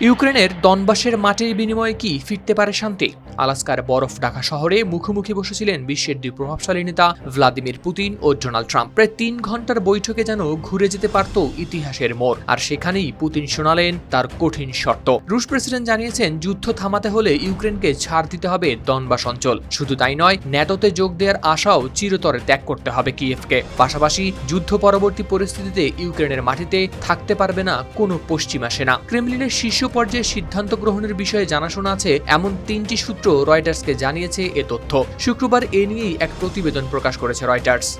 ইউক্রেনের দনবাসের মাটির বিনিময়ে কি ফিরতে পারে শান্তি? আলাস্কার বরফ ঢাকা শহরে মুখোমুখি বসেছিলেন বিশ্বের দুই প্রভাবশালী নেতা ভ্লাদিমির পুতিন ও ডোনাল্ড ট্রাম্প। প্রায় তিন ঘণ্টার বৈঠকে যেন ঘুরে যেতে পারত ইতিহাসের মোড়। আর সেখানেই পুতিন শোনালেন তার কঠিন শর্ত। রুশ প্রেসিডেন্ট জানিয়েছেন, যুদ্ধ থামাতে হলে ইউক্রেনকে ছাড় দিতে হবে দনবাস অঞ্চল। শুধু তাই নয়, ন্যাটোতে যোগ দেওয়ার আশাও চিরতরে ত্যাগ করতে হবে কিয়েভকে। পাশাপাশি যুদ্ধ পরবর্তী পরিস্থিতিতে ইউক্রেনের মাটিতে থাকতে পারবে না কোনো পশ্চিমা সেনা। ক্রেমলিনের শীর্ষ পর্যায়ে সিদ্ধান্ত গ্রহণের বিষয়ে জানাশোনা আছে এমন তিনটি সূত্র। রয়টার্সকে জানিয়েছে এ তথ্য। শুক্রবার এ নিয়েই এক প্রতিবেদন প্রকাশ করেছে রয়টার্স।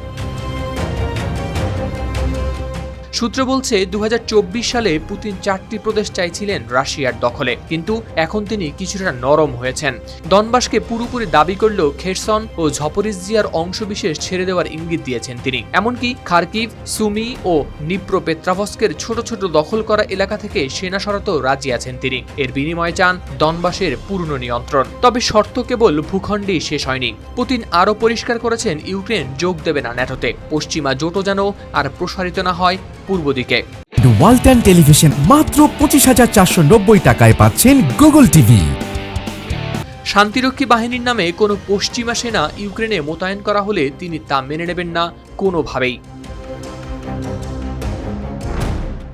সূত্র বলছে দু হাজার চব্বিশ সালে পুতিন চারটি প্রদেশ চাইছিলেন রাশিয়ার দখলে। কিন্তু এখন তিনি কিছুটা নরম হয়েছেন। দনবাসকে পুরোপুরি দাবি করলেও খেরসন ও ঝপরিজিয়ার অংশবিশেষ ছেড়ে দেওয়ার ইঙ্গিত দিয়েছেন তিনি। এমনকি খার্কিভ, সুমি ও নিপ্রো পেত্রাভস্কের ছোট ছোট দখল করা এলাকা থেকে সেনা সরাতেও রাজি আছেন তিনি। এর বিনিময়ে চান দনবাসের পূর্ণ নিয়ন্ত্রণ। তবে শর্ত কেবল ভূখণ্ডেই শেষ হয়নি। পুতিন আরও পরিষ্কার করেছেন, ইউক্রেন যোগ দেবে না ন্যাটোতে। পশ্চিমা জোটও যেন আর প্রসারিত না হয় পূর্ব দিকে। ওয়ালটন টেলিভিশন মাত্র পঁচিশ হাজার চারশো নব্বই টাকায় পাচ্ছেন গুগল টিভি। শান্তিরক্ষী বাহিনীর নামে কোনো পশ্চিমা সেনা ইউক্রেনে মোতায়েন করা হলে তিনি তা মেনে নেবেন না কোনোভাবেই।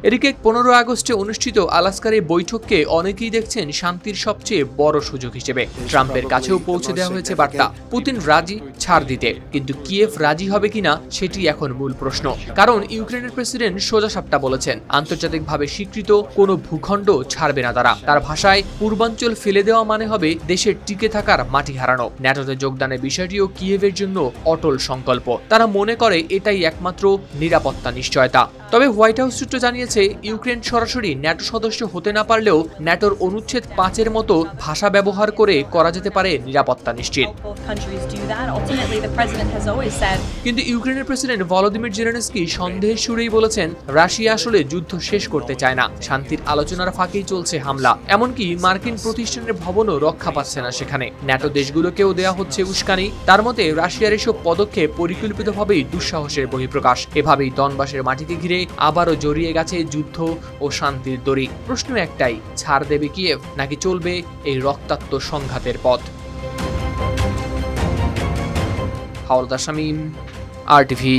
এদিকে পনেরো আগস্টে অনুষ্ঠিত আলাস্কার এই বৈঠককে অনেকেই দেখছেন শান্তির সবচেয়ে বড় সুযোগ হিসেবে। ট্রাম্পের কাছেও পৌঁছে দেওয়া হয়েছে বার্তা, পুতিন রাজি, ছাড় দিতে। কিন্তু কিয়েভ রাজি হবে কিনা সেটি এখন মূল প্রশ্ন। কারণ ইউক্রেনের প্রেসিডেন্ট সোজা সাপটা বলেছেন, আন্তর্জাতিকভাবে স্বীকৃত কোনো ভূখণ্ড ছাড়বে না তারা। তার ভাষায়, পূর্বাঞ্চল ফেলে দেওয়া মানে হবে দেশের টিকে থাকার মাটি হারানো। ন্যাটোতে যোগদানের বিষয়টিও কিয়েভের জন্য অটল সংকল্প। তারা মনে করে এটাই একমাত্র নিরাপত্তা নিশ্চয়তা। তবে হোয়াইট হাউস সূত্র জানিয়েছে, ইউক্রেন সরাসরি ন্যাটো সদস্য হতে না পারলেও ন্যাটোর অনুচ্ছেদ পাঁচের মতো ভাষা ব্যবহার করে করা যেতে পারে নিরাপত্তা নিশ্চিত। কিন্তু ইউক্রেনের প্রেসিডেন্ট ভলোদিমির জেলেনস্কি সন্দেহের সুরেই বলেছেন, রাশিয়া আসলে যুদ্ধ শেষ করতে চায় না। শান্তির আলোচনার ফাঁকেই চলছে হামলা। এমনকি মার্কিন প্রতিষ্ঠানের ভবনও রক্ষা পাচ্ছে না সেখানে। ন্যাটো দেশগুলোকেও দেয়া হচ্ছে উস্কানি। তার মতে, রাশিয়ার এসব পদক্ষেপ পরিকল্পিতভাবেই দুঃসাহসের বহিঃপ্রকাশ। এভাবেই দনবাসের মাটিতে ঘিরে আবারও জড়িয়ে গেছে যুদ্ধ ও শান্তির দড়ি। প্রশ্ন একটাই, ছাড় দেবে কিয়েভ, নাকি চলবে এই রক্তাক্ত সংঘাতের পথ? হাওলদার শামীম আর টিভি